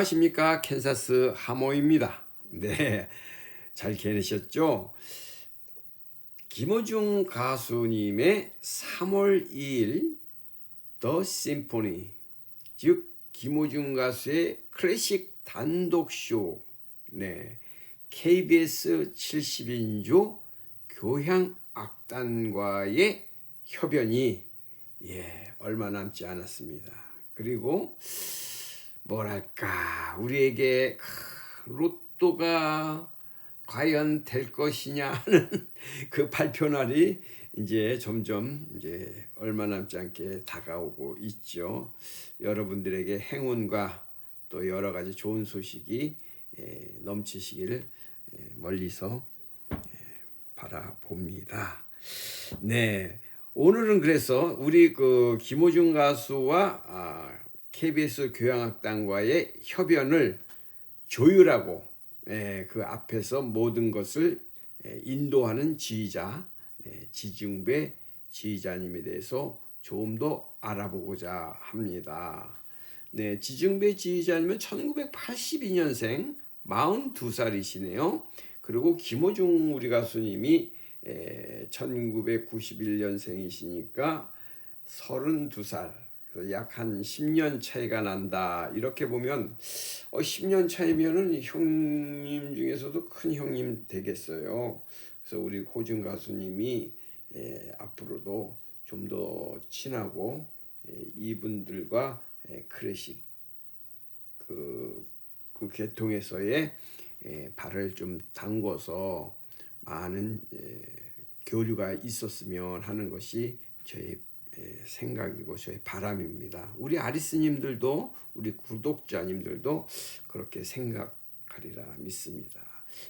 안녕하십니까 캔사스 하모입니다. 네, 잘 지내셨죠? 김호중 가수님의 3월 2일 더 심포니 즉 김호중 가수의 클래식 단독 쇼 네, KBS 70인조 교향 악단과의 협연이 예, 얼마 남지 않았습니다. 그리고 뭐랄까 우리에게 크, 로또가 과연 될 것이냐 하는 그 발표 날이 이제 점점 이제 얼마 남지 않게 다가오고 있죠. 여러분들에게 행운과 또 여러 가지 좋은 소식이 예, 넘치시기를 예, 멀리서 예, 바라봅니다. 네. 오늘은 그래서 우리 그 김호중 가수와 아, KBS 교향악단과의 협연을 조율하고 예, 그 앞에서 모든 것을 예, 인도하는 지휘자 네, 지중배 지휘자님에 대해서 조금 더 알아보고자 합니다. 네, 지중배 지휘자님은 1982년생 42살이시네요. 그리고 김호중 우리 가수님이 1991년생이시니까 32살. 약 한 10년 차이가 난다. 이렇게 보면 어, 10년 차이면은 형님 중에서도 큰 형님 되겠어요. 그래서 우리 호중 가수님이 에, 앞으로도 좀 더 친하고 에, 이분들과 에, 클래식 그, 그 계통에서의 에, 발을 좀 담궈서 많은 에, 교류가 있었으면 하는 것이 저의 에, 생각이고 저의 바람입니다. 우리 아리스님들도 우리 구독자님들도 그렇게 생각하리라 믿습니다.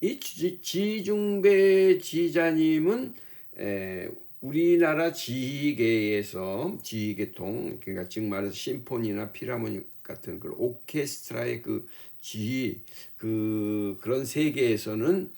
이 지- 지중배 지자님은 에, 우리나라 지휘계에서 지휘계통 그러니까 지금 말해서 심포니나 피라모닉 같은 그 오케스트라의 그 지휘 그 그런 세계에서는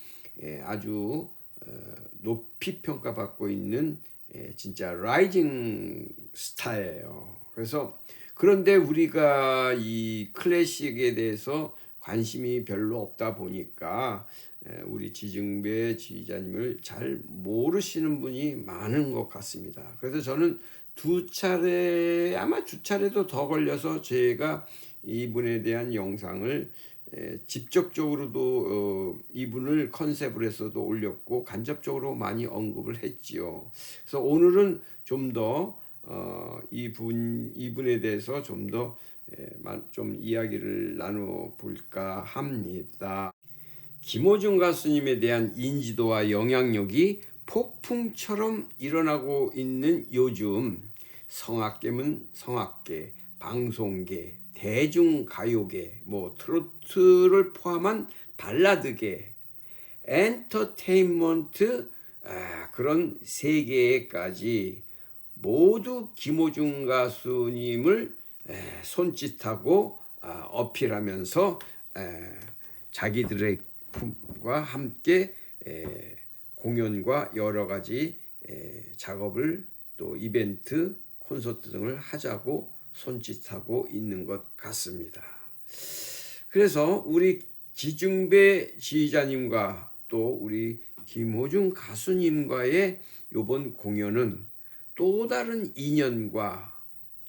에, 아주 어, 높이 평가받고 있는 에, 진짜 라이징 스타예요. 그래서 그런데 우리가 이 클래식에 대해서 관심이 별로 없다 보니까 에, 우리 지중배 지휘자님을 잘 모르시는 분이 많은 것 같습니다. 그래서 저는 두 차례 아마 두 차례도 더 걸려서 제가 이분에 대한 영상을 에, 직접적으로도 어, 이분을 컨셉을 해서도 올렸고 간접적으로 많이 언급을 했지요. 그래서 오늘은 좀더 어, 이분 이분에 대해서 좀더좀 이야기를 나눠 볼까 합니다. 김호중 가수님에 대한 인지도와 영향력이 폭풍처럼 일어나고 있는 요즘 성악계면 성악계, 방송계, 대중가요계, 뭐 트로트를 포함한 발라드계, 엔터테인먼트 아, 그런 세계까지 모두 김호중 가수님을 에, 손짓하고 아, 어필하면서 에, 자기들의 품과 함께 에, 공연과 여러 가지 에, 작업을 또 이벤트, 콘서트 등을 하자고 손짓하고 있는 것 같습니다. 그래서 우리 지중배 지휘자님과 또 우리 김호중 가수님과의 이번 공연은 또 다른 인연과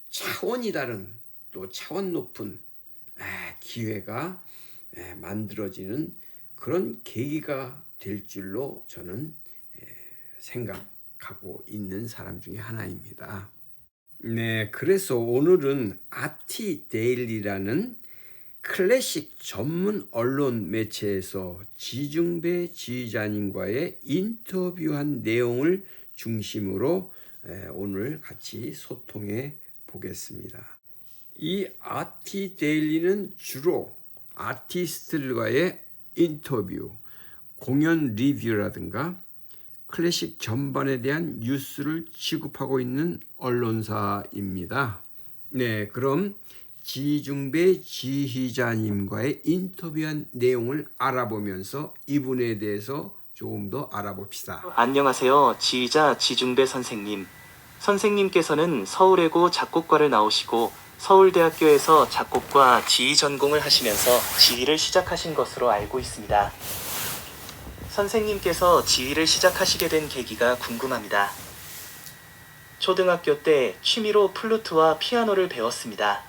차원이 다른 또 차원 높은 아, 기회가 에, 만들어지는 그런 계기가 될 줄로 저는 에, 생각하고 있는 사람 중에 하나입니다. 네, 그래서 오늘은 아티 데일리라는 클래식 전문 언론 매체에서 지중배 지휘자님과의 인터뷰한 내용을 중심으로 에, 오늘 같이 소통해 보겠습니다. 이 아티 데일리는 주로 아티스트들과의 인터뷰, 공연 리뷰라든가 클래식 전반에 대한 뉴스를 취급하고 있는 언론사입니다. 네, 그럼 지중배 지휘자님과의 인터뷰한 내용을 알아보면서 이분에 대해서 조금 더 알아봅시다. 안녕하세요. 지휘자 지중배 선생님. 선생님께서는 서울외고 작곡과를 나오시고 서울대학교에서 작곡과 지휘 전공을 하시면서 지휘를 시작하신 것으로 알고 있습니다. 선생님께서 지휘를 시작하시게 된 계기가 궁금합니다. 초등학교 때 취미로 플루트와 피아노를 배웠습니다.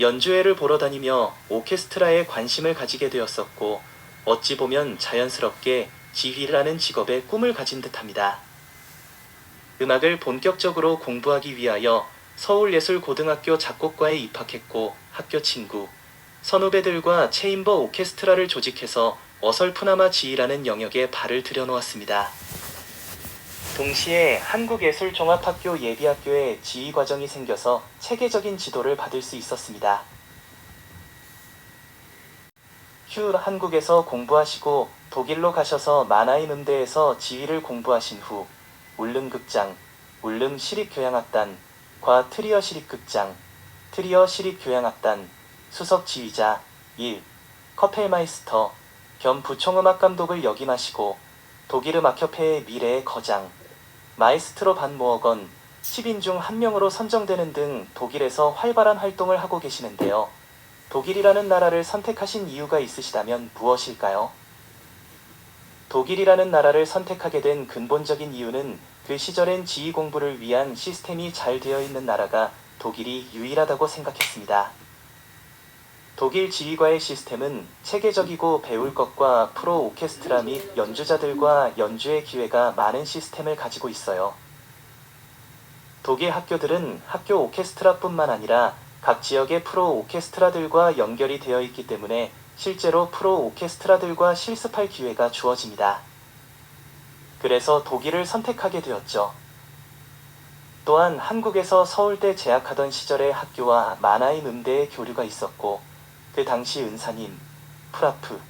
연주회를 보러 다니며 오케스트라에 관심을 가지게 되었었고, 어찌 보면 자연스럽게 지휘라는 직업에 꿈을 가진 듯합니다. 음악을 본격적으로 공부하기 위하여 서울예술고등학교 작곡과에 입학했고, 학교 친구, 선후배들과 체인버 오케스트라를 조직해서 어설프나마 지휘라는 영역에 발을 들여놓았습니다. 동시에 한국예술종합학교 예비학교에 지휘 과정이 생겨서 체계적인 지도를 받을 수 있었습니다. 휴 한국에서 공부하시고 독일로 가셔서 마나임 음대에서 지휘를 공부하신 후 울릉 극장, 울릉 시립교향악단, 과 트리어 시립극장, 트리어 시립교향악단, 수석 지휘자 1. 커펠마이스터 겸 부총 음악 감독을 역임하시고 독일 음악협회의 미래의 거장 마이스트로 반 모어건 10인 중 한 명으로 선정되는 등 독일에서 활발한 활동을 하고 계시는데요. 독일이라는 나라를 선택하신 이유가 있으시다면 무엇일까요? 독일이라는 나라를 선택하게 된 근본적인 이유는 그 시절엔 지휘 공부를 위한 시스템이 잘 되어 있는 나라가 독일이 유일하다고 생각했습니다. 독일 지휘과의 시스템은 체계적이고 배울 것과 프로 오케스트라 및 연주자들과 연주의 기회가 많은 시스템을 가지고 있어요. 독일 학교들은 학교 오케스트라뿐만 아니라 각 지역의 프로 오케스트라들과 연결이 되어 있기 때문에 실제로 프로 오케스트라들과 실습할 기회가 주어집니다. 그래서 독일을 선택하게 되었죠. 또한 한국에서 서울대 재학하던 시절의 학교와 마나임 음대의 교류가 있었고 그 당시 은사님, 프라프,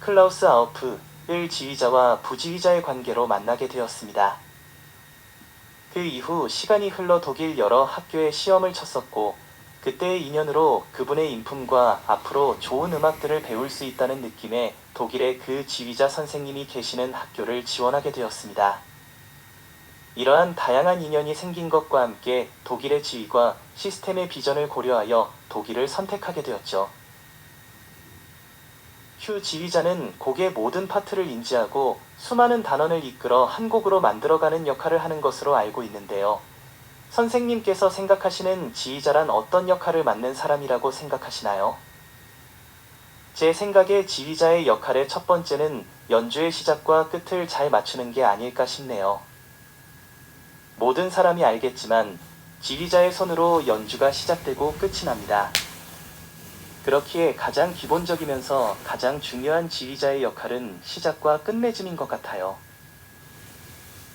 클라우스 아우프, 을 지휘자와 부지휘자의 관계로 만나게 되었습니다. 그 이후 시간이 흘러 독일 여러 학교에 시험을 쳤었고 그때의 인연으로 그분의 인품과 앞으로 좋은 음악들을 배울 수 있다는 느낌에 독일의 그 지휘자 선생님이 계시는 학교를 지원하게 되었습니다. 이러한 다양한 인연이 생긴 것과 함께 독일의 지위과 시스템의 비전을 고려하여 독일을 선택하게 되었죠. 휴 지휘자는 곡의 모든 파트를 인지하고 수많은 단원을 이끌어 한 곡으로 만들어가는 역할을 하는 것으로 알고 있는데요. 선생님께서 생각하시는 지휘자란 어떤 역할을 맡는 사람이라고 생각하시나요? 제 생각에 지휘자의 역할의 첫 번째는 연주의 시작과 끝을 잘 맞추는 게 아닐까 싶네요. 모든 사람이 알겠지만 지휘자의 손으로 연주가 시작되고 끝이 납니다. 그렇기에 가장 기본적이면서 가장 중요한 지휘자의 역할은 시작과 끝맺음인 것 같아요.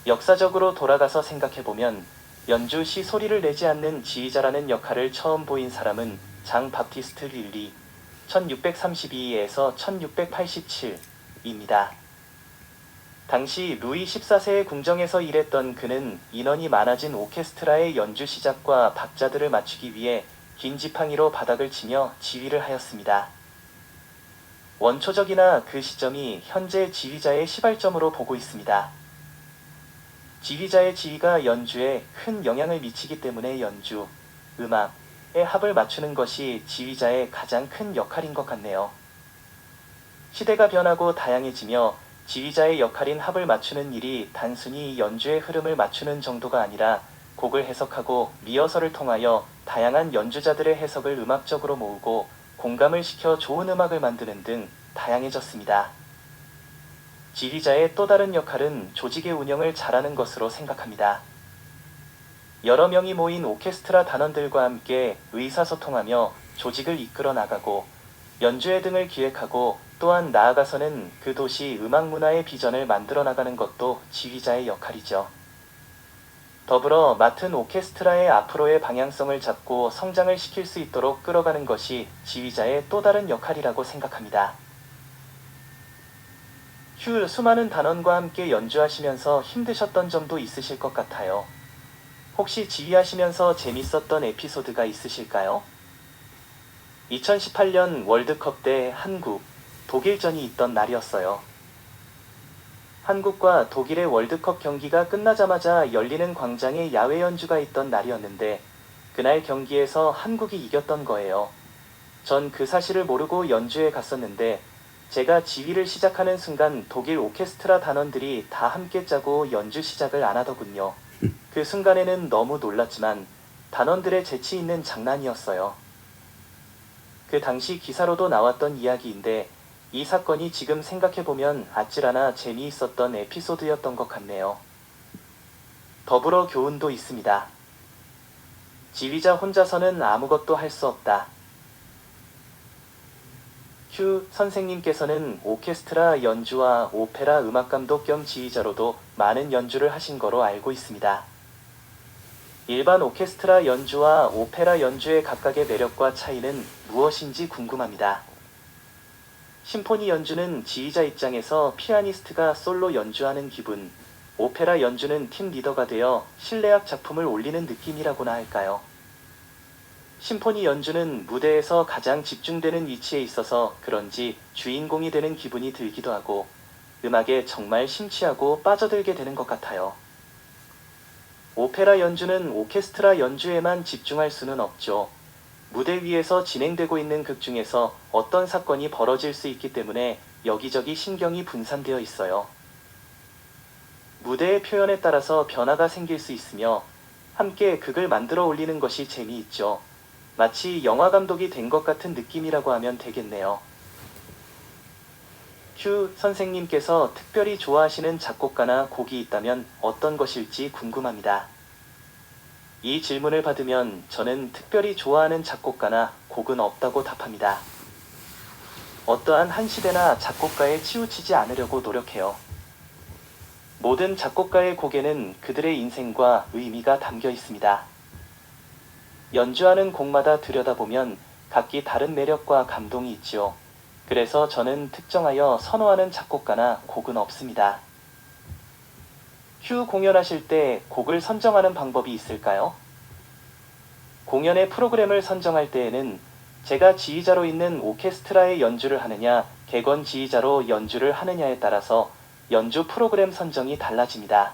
역사적으로 돌아가서 생각해보면 연주 시 소리를 내지 않는 지휘자라는 역할을 처음 보인 사람은 장 바티스트 릴리 1632에서 1687입니다. 당시 루이 14세의 궁정에서 일했던 그는 인원이 많아진 오케스트라의 연주 시작과 박자들을 맞추기 위해 긴 지팡이로 바닥을 치며 지휘를 하였습니다. 원초적이나 그 시점이 현재 지휘자의 시발점으로 보고 있습니다. 지휘자의 지휘가 연주에 큰 영향을 미치기 때문에 연주, 음악의 합을 맞추는 것이 지휘자의 가장 큰 역할인 것 같네요. 시대가 변하고 다양해지며 지휘자의 역할인 합을 맞추는 일이 단순히 연주의 흐름을 맞추는 정도가 아니라 곡을 해석하고 리허설을 통하여 다양한 연주자들의 해석을 음악적으로 모으고 공감을 시켜 좋은 음악을 만드는 등 다양해졌습니다. 지휘자의 또 다른 역할은 조직의 운영을 잘하는 것으로 생각합니다. 여러 명이 모인 오케스트라 단원들과 함께 의사소통하며 조직을 이끌어 나가고 연주회 등을 기획하고 또한 나아가서는 그 도시 음악 문화의 비전을 만들어 나가는 것도 지휘자의 역할이죠. 더불어 맡은 오케스트라의 앞으로의 방향성을 잡고 성장을 시킬 수 있도록 끌어가는 것이 지휘자의 또 다른 역할이라고 생각합니다. 휴 수많은 단원과 함께 연주하시면서 힘드셨던 점도 있으실 것 같아요. 혹시 지휘하시면서 재밌었던 에피소드가 있으실까요? 2018년 월드컵 때 한국, 독일전이 있던 날이었어요. 한국과 독일의 월드컵 경기가 끝나자마자 열리는 광장에 야외 연주가 있던 날이었는데 그날 경기에서 한국이 이겼던 거예요. 전 그 사실을 모르고 연주에 갔었는데 제가 지휘를 시작하는 순간 독일 오케스트라 단원들이 다 함께 짜고 연주 시작을 안 하더군요. 그 순간에는 너무 놀랐지만 단원들의 재치 있는 장난이었어요. 그 당시 기사로도 나왔던 이야기인데 이 사건이 지금 생각해보면 아찔하나 재미있었던 에피소드였던 것 같네요. 더불어 교훈도 있습니다. 지휘자 혼자서는 아무것도 할 수 없다. 휴 선생님께서는 오케스트라 연주와 오페라 음악 감독 겸 지휘자로도 많은 연주를 하신 거로 알고 있습니다. 일반 오케스트라 연주와 오페라 연주의 각각의 매력과 차이는 무엇인지 궁금합니다. 심포니 연주는 지휘자 입장에서 피아니스트가 솔로 연주하는 기분, 오페라 연주는 팀 리더가 되어 실내악 작품을 올리는 느낌이라고나 할까요? 심포니 연주는 무대에서 가장 집중되는 위치에 있어서 그런지 주인공이 되는 기분이 들기도 하고 음악에 정말 심취하고 빠져들게 되는 것 같아요. 오페라 연주는 오케스트라 연주에만 집중할 수는 없죠. 무대 위에서 진행되고 있는 극 중에서 어떤 사건이 벌어질 수 있기 때문에 여기저기 신경이 분산되어 있어요. 무대의 표현에 따라서 변화가 생길 수 있으며 함께 극을 만들어 올리는 것이 재미있죠. 마치 영화 감독이 된 것 같은 느낌이라고 하면 되겠네요. 휴 선생님께서 특별히 좋아하시는 작곡가나 곡이 있다면 어떤 것일지 궁금합니다. 이 질문을 받으면 저는 특별히 좋아하는 작곡가나 곡은 없다고 답합니다. 어떠한 한 시대나 작곡가에 치우치지 않으려고 노력해요. 모든 작곡가의 곡에는 그들의 인생과 의미가 담겨 있습니다. 연주하는 곡마다 들여다보면 각기 다른 매력과 감동이 있지요. 그래서 저는 특정하여 선호하는 작곡가나 곡은 없습니다. 휴 공연하실 때 곡을 선정하는 방법이 있을까요? 공연의 프로그램을 선정할 때에는 제가 지휘자로 있는 오케스트라의 연주를 하느냐, 객원 지휘자로 연주를 하느냐에 따라서 연주 프로그램 선정이 달라집니다.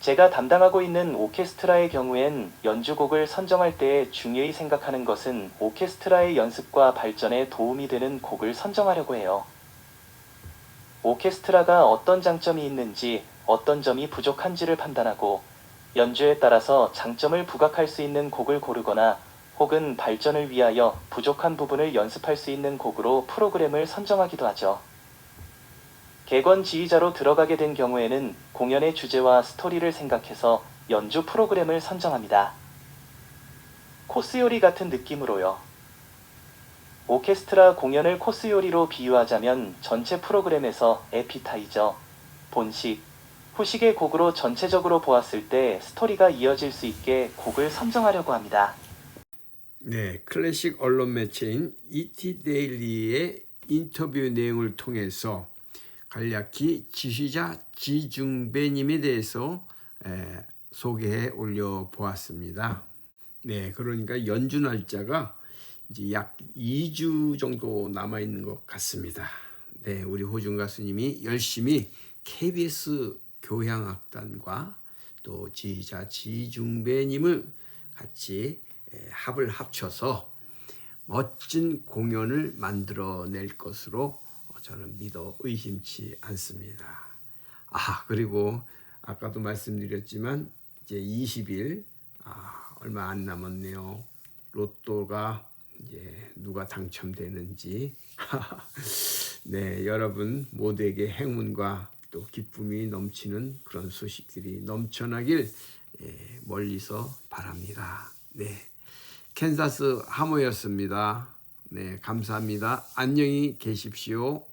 제가 담당하고 있는 오케스트라의 경우엔 연주곡을 선정할 때 중요히 생각하는 것은 오케스트라의 연습과 발전에 도움이 되는 곡을 선정하려고 해요. 오케스트라가 어떤 장점이 있는지, 어떤 점이 부족한지를 판단하고 연주에 따라서 장점을 부각할 수 있는 곡을 고르거나 혹은 발전을 위하여 부족한 부분을 연습할 수 있는 곡으로 프로그램을 선정하기도 하죠. 객원 지휘자로 들어가게 된 경우에는 공연의 주제와 스토리를 생각해서 연주 프로그램을 선정합니다. 코스 요리 같은 느낌으로요. 오케스트라 공연을 코스 요리로 비유하자면 전체 프로그램에서 에피타이저, 본식, 후식의 곡으로 전체적으로 보았을 때 스토리가 이어질 수 있게 곡을 선정하려고 합니다. 네, 클래식 언론 매체인 ET 데일리의 인터뷰 내용을 통해서 간략히 지휘자 지중배님에 대해서 에, 소개해 올려 보았습니다. 네, 그러니까 연주 날짜가 이제 약 2주 정도 남아 있는 것 같습니다. 네, 우리 호중 가수님이 열심히 KBS 교향악단과 또 지휘자 지중배님을 같이 에, 합을 합쳐서 멋진 공연을 만들어낼 것으로 저는 믿어 의심치 않습니다. 아 그리고 아까도 말씀드렸지만 이제 20일 아, 얼마 안 남았네요. 로또가 이제 누가 당첨되는지 네 여러분 모두에게 행운과 또 기쁨이 넘치는 그런 소식들이 넘쳐나길 예, 멀리서 바랍니다. 네 캔사스 하모였습니다. 네 감사합니다. 안녕히 계십시오.